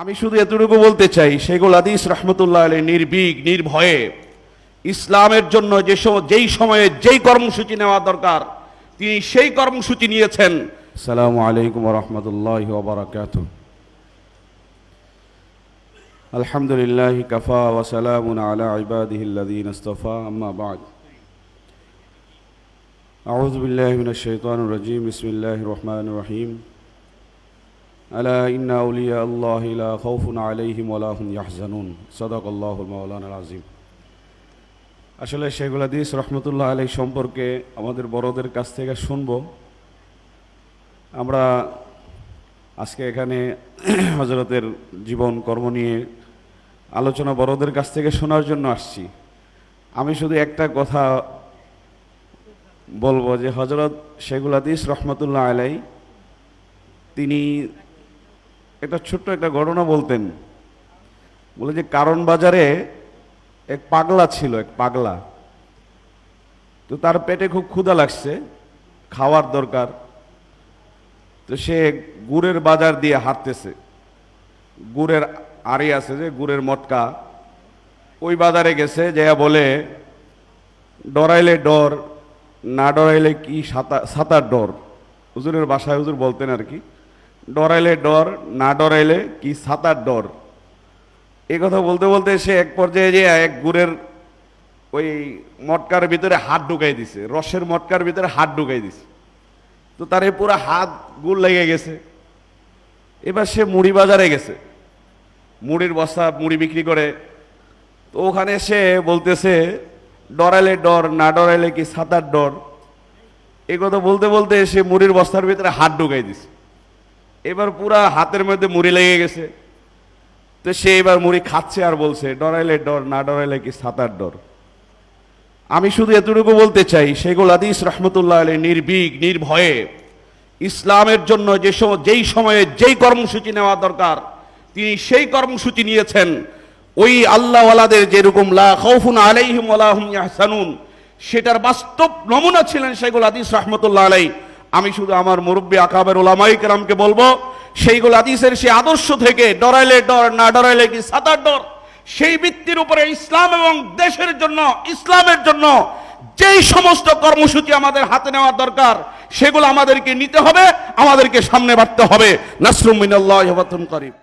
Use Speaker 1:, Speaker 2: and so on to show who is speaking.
Speaker 1: আমি শুধু এতটুকু বলতে চাই সেগুল আদিস রহমতুল্লাহ আলী নির্বিক নির্ভয়ে ইসলামের জন্য যে যেই সময়ে যেই কর্মসূচি নেওয়া দরকার, তিনি সেই কর্মসূচি নিয়েছেন। সালামু আলাইকুম রহমতুল্লাহ ওবরাকাত আলহামদুলিল্লাহ কাফা ওয়াসালামুন আলা ইবাদিহিল্লাযীন ইসতাফা, আম্মা বাদ। আউযু বিল্লাহি মিনাশ শাইতানির রাজীম, বিসমিল্লাহির রহমানির রহিম। ألا إن أولياء الله لا خوف عليهم ولا هم يحزنون صدق الله المولانا العظيم আসলে শেখুল হাদিস রহমতুল্লাহ আলাই সম্পর্কে আমাদের বড়দের কাছ থেকে শুনবো আমরা আজকে এখানে হজরতের জীবন কর্ম নিয়ে আলোচনা বড়দের কাছ থেকে শোনার জন্য আসছি আমি শুধু একটা কথা বলবো যে হজরত শেখুল হাদিস রহমতুল্লাহ আলাই তিনি একটা ছোট্ট একটা ঘটনা বলতেন। বলে যে কারণ বাজারে এক পাগলা ছিল, এক পাগলা। তো তার পেটে খুব ক্ষুধা লাগছে, খাওয়ার দরকার। তো সে গুড়ের বাজার দিয়ে হাঁটতেছে। গুড়ের আড়ি আছে যে, গুড়ের মটকা। ওই বাজারে গেছে যে বলে, ডরাইলে ডর, না ডরাইলে কি সাঁতার সাঁতার ডর? হুজুরের বাসায় হুজুর বলতেন আর কি। ডরাইলে ডর, না ডরাইলে কি সাঁতার ডর? এই কথা বলতে বলতে সে এক পর্যায়ে যে এক গুড়ের ওই মটকার ভিতরে হাত ঢুকাই দিছে, রসের মটকার ভিতরে হাত ঢুকাই দিছে। তো তার এই পুরো হাত গুড় লেগে গেছে। এবার সে মুড়ি বাজারে গেছে। মুড়ির বস্তা মুড়ি বিক্রি করে। তো ওখানে সে বলতেছে, ডরাইলে ডর, না ডরাইলে কি সাঁতার ডর? এ কথা বলতে বলতে সে মুড়ির বস্তার ভিতরে হাত ঢুকাই দিছে। এবার পুরা হাতের মধ্যে মুড়ি লেগে গেছে। তো সে এবার মুড়ি খাচ্ছে আর বলছে, ডরাইলে ডর, না ডরাইলে কি সাঁতার ডর? আমি শুধু এতটুকু বলতে চাই, শেখুল আদিস রহমতুল্লাহ আলী নির্ভীক, নির্ভয়ে ইসলামের জন্য যে যেই সময়ে যেই কর্মসূচি নেওয়া দরকার, তিনি সেই কর্মসূচি নিয়েছেন। ওই আল্লাহওয়ালাদের যেরকম, লা খৌফুন আলাইহিম ওয়ালা হুম ইয়াহসানুন সেটার বাস্তব নমুনা ছিলেন শেখুল আদিস রহমতুল্লাহ আলাই আমি শুধু আমার মুরব্বী আকাবের ওলামাই কেরামকে বলব, সেইগুলো আদিসের সে আদর্শ থেকে ডরাইলে ডর, না ডরাইলে কি সাতার ডর? সেই ভিত্তির উপরে ইসলাম এবং দেশের জন্য, ইসলামের জন্য যেই সমস্ত কর্মসূচি আমাদের হাতে নেওয়া দরকার, সেগুলো আমাদেরকে নিতে হবে, আমাদেরকে সামনে বাড়তে হবে। নাসরুম মিনাল্লাহ করিম।